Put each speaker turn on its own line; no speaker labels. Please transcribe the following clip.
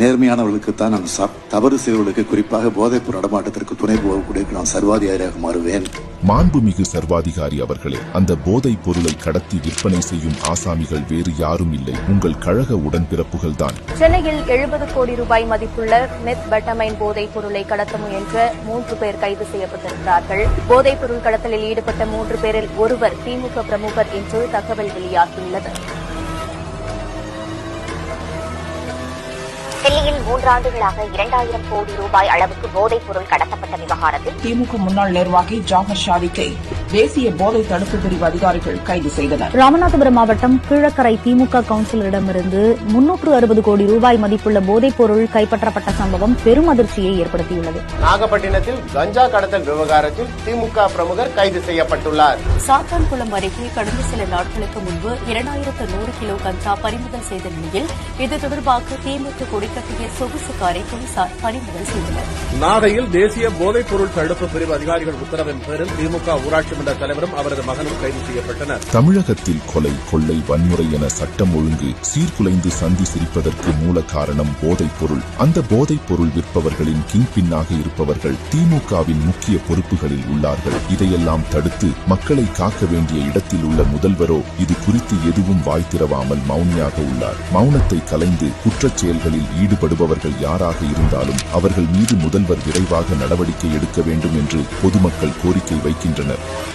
நேர்மையானவர்களுக்கு தான் நான் சாப்- தவறு செய்வர்களுக்கு குறிப்பாக போதைப்பொருள் நடமாட்டத்திற்கு துணை போகக்கூடிய நான் சர்வாதிகாரியாக மாறுவேன்.
மாண்புமிகு சர்வாதிகாரி அவர்களே அந்த போதைப் பொருளை கடத்தி விற்பனை செய்யும் ஆசாமிகள் வேறு யாரும் இல்லை. உங்கள் கழக உடன்பிறப்புகள் தான்
சென்னையில் எழுபது கோடி ரூபாய் மதிப்புள்ள மெத் பெட்டமைன் போதைப் பொருளை கடத்த முயன்ற மூன்று பேர் கைது செய்யப்பட்டிருக்கிறார்கள். போதைப் பொருள் கடத்தலில் ஈடுபட்ட மூன்று பேரில் ஒருவர் திமுக பிரமுகர் என்று தகவல் வெளியாகியுள்ளது.
மூன்றாண்டுகளாக இரண்டாயிரம் கோடி ரூபாய் அளவுக்கு போதைப் பொருள் கடத்தப்பட்ட விவகாரத்தில்
திமுக முன்னாள் நிர்வாகி ஜாஃபர் ஷாரிக்கை தேசிய போதை தடுப்பு பிரிவு அதிகாரிகள் கைது செய்தனர்.
ராமநாதபுரம் மாவட்டம் கீழக்கரை திமுக கவுன்சிலரிடமிருந்து முன்னூற்று அறுபது கோடி ரூபாய் மதிப்புள்ள போதைப் பொருள் கைப்பற்றப்பட்ட சம்பவம் பெரும் அதிர்ச்சியை ஏற்படுத்தியுள்ளது.
நாகப்பட்டினத்தில் கஞ்சா கடத்தல் விவகாரத்தில் திமுக பிரமுகர் கைது செய்யப்பட்டுள்ளார்.
சாத்தான்குளம் அருகே கடந்த சில நாட்களுக்கு முன்பு இரண்டாயிரத்து நூறு கிலோ கஞ்சா பறிமுதல் செய்த நிலையில் இது தொடர்பாக திமுக கொடிக்கட்டிய சொகுசு காரை போலீசார் பறிமுதல் செய்தனர்.
நாகையில் தேசிய போதைப் பொருள் தடுப்பு பிரிவு அதிகாரிகள் உத்தரவின் பேரில் திமுக ஊராட்சி மன்ற தலைவரும் அவரது மகனும் கைது செய்யப்பட்டனர்.
தமிழகத்தில் கொலை கொள்ளை வன்முறை என சட்டம் ஒழுங்கு சீர்குலைந்து சந்தி சிரிப்பதற்கு மூல காரணம் போதைப் பொருள். அந்த போதைப் பொருள் விற்பவர்களின் கிங் பின்னாக இருப்பவர்கள் திமுகவின் முக்கிய பொறுப்புகளில் உள்ளார்கள். இதையெல்லாம் தடுத்து மக்களை காக்க வேண்டிய இடத்தில் உள்ள முதல்வரோ இது குறித்து எதுவும் வாய் திறவாமல் மௌனியாக உள்ளார். மௌனத்தை கலைந்து குற்றச் செயல்களில் ஈடுபடுபவர்கள் யாராக இருந்தாலும் அவர்கள் மீது முதல்வர் விரைவாக நடவடிக்கை எடுக்க வேண்டும் என்று பொதுமக்கள் கோரிக்கை வைக்கின்றனர்.